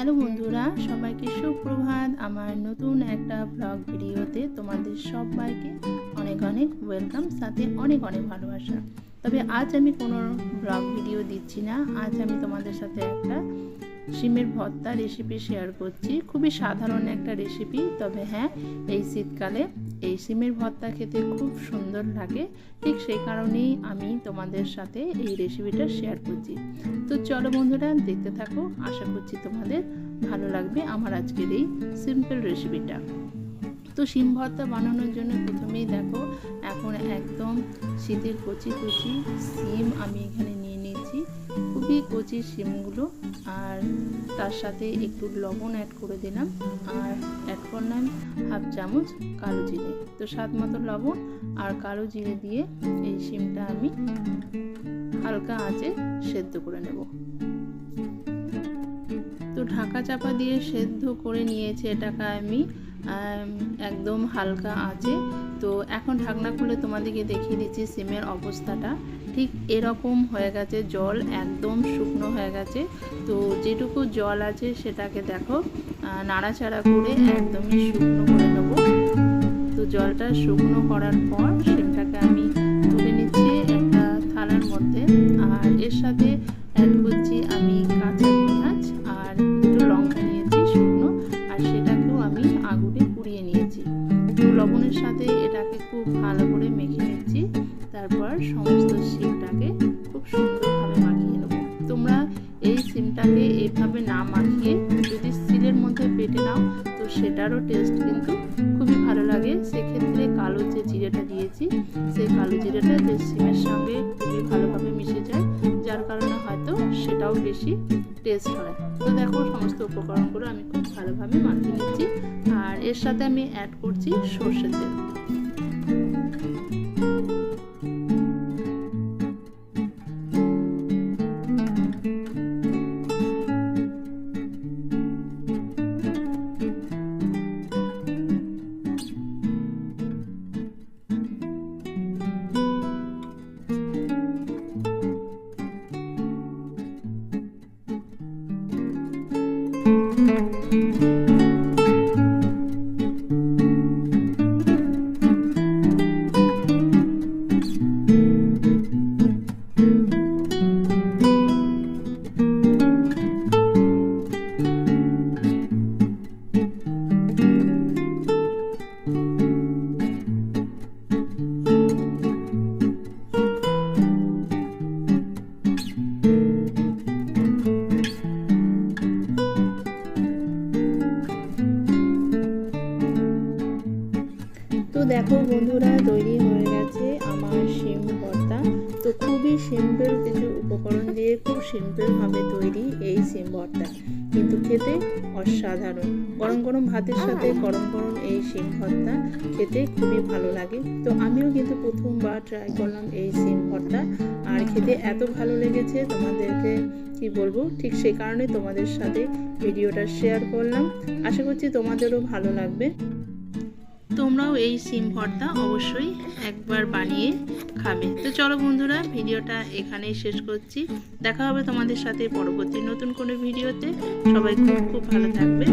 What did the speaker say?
Hello বন্ধুরা, সবাইকে সুপ্রভাত। আমার নতুন একটা ব্লগ ভিডিওতে তোমাদের সবাইকে অনেক অনেক ওয়েলকাম সাথে অনেক অনেক ভালোবাসা। তবে আজ আমি কোনো ব্লগ ভিডিও দিচ্ছি না, আজ আমি তোমাদের সাথে একটা শিমের ভর্তা রেসিপি শেয়ার করছি। খুবই সাধারণ একটা রেসিপি তবে হ্যাঁ এই শীতকালে এই সিমের ভর্তা খেতে খুব সুন্দর লাগে। ঠিক সেই কারণেই আমি তোমাদের সাথে এই রেসিপিটা শেয়ার করছি। তো চলো বন্ধুরা, দেখতে থাকো, আশা করছি তোমাদের ভালো লাগবে আমার আজকের এই সিম্পল রেসিপিটা তো শিম ভর্তা বানানোর জন্য প্রথমেই দেখো, এখন একদম শীতের কচি কচি সিম আমি এখানে খুবই কচি, শিমগুলো আর তার সাথে একটু লবণ অ্যাড করে দিলাম। আর অ্যাড করলাম হাফ চামচ কালো জিরে। তো স্বাদ মতো লবণ আর কালো জিরে দিয়ে এই শিমটা আমি হালকা আঁচে সেদ্ধ করে নেব। তো ঢাকা চাপা দিয়ে সেদ্ধ করে নিয়েছে এটাকে আমি। একদম হালকা আছে। তো এখন ঢাকনা খুলে তোমাদেরকে দেখিয়ে দিচ্ছি সিমের অবস্থাটা। ঠিক এরকম হয়ে গেছে জল, একদম শুকনো হয়ে গেছে। তো যেটুকু জল আছে সেটাকে দেখো নাড়াচাড়া করে একদমই শুকনো করে নেব। তো জলটা শুকনো করার পর পুড়িয়ে নিয়েছি। তো লবণের সাথে এটাকে খুব ভালো করে মেখে নিচ্ছি। তারপর সমস্ত শিমটাকে খুব সুন্দরভাবে মাখিয়ে নেব। তোমরা এই সিমটাকে এইভাবে না মাখিয়ে যদি সিলের মধ্যে পেটে নাও, তো সেটারও টেস্ট কিন্তু খুবই ভালো লাগে। সেক্ষেত্রে কালো যে জিরেটা দিয়েছি, সেই কালো জিরেটা যে সিমের সঙ্গে খুবই ভালোভাবে মিশে যায় সেটাও বেশি টেস্ট হয়। তো দেখো সমস্ত উপকরণগুলো আমি খুব ভালোভাবে মাখিয়ে নিচ্ছি। আর এর সাথে আমি অ্যাড করছি সর্ষের তেল। তো দেখো বন্ধুরা তৈরি হয়ে গেছে আমার শিম ভর্তা। তো খুবই সিম্পল কিছু উপকরণ দিয়ে খুব সিম্পলভাবে তৈরি এই সিম ভর্তা। কিন্তু খেতে অসাধারণ। গরম গরম ভাতের সাথে গরম গরম এই সিম ভর্তা খেতে খুবই ভালো লাগে। তো আমিও কিন্তু প্রথমবার ট্রাই করলাম এই সিম ভর্তা। আর খেতে এত ভালো লেগেছে তোমাদেরকে কি বলব? ঠিক সেই কারণে তোমাদের সাথে ভিডিওটা শেয়ার করলাম। আশা করছি তোমাদেরও ভালো লাগবে। তোমরাও এই সিম ভর্তা অবশ্যই একবার বানিয়ে খাবে। তো চলো বন্ধুরা, ভিডিওটা এখানেই শেষ করছি। দেখা হবে তোমাদের সাথে পরবর্তী নতুন কোনো ভিডিওতে। সবাই খুব খুব ভালো থাকবে।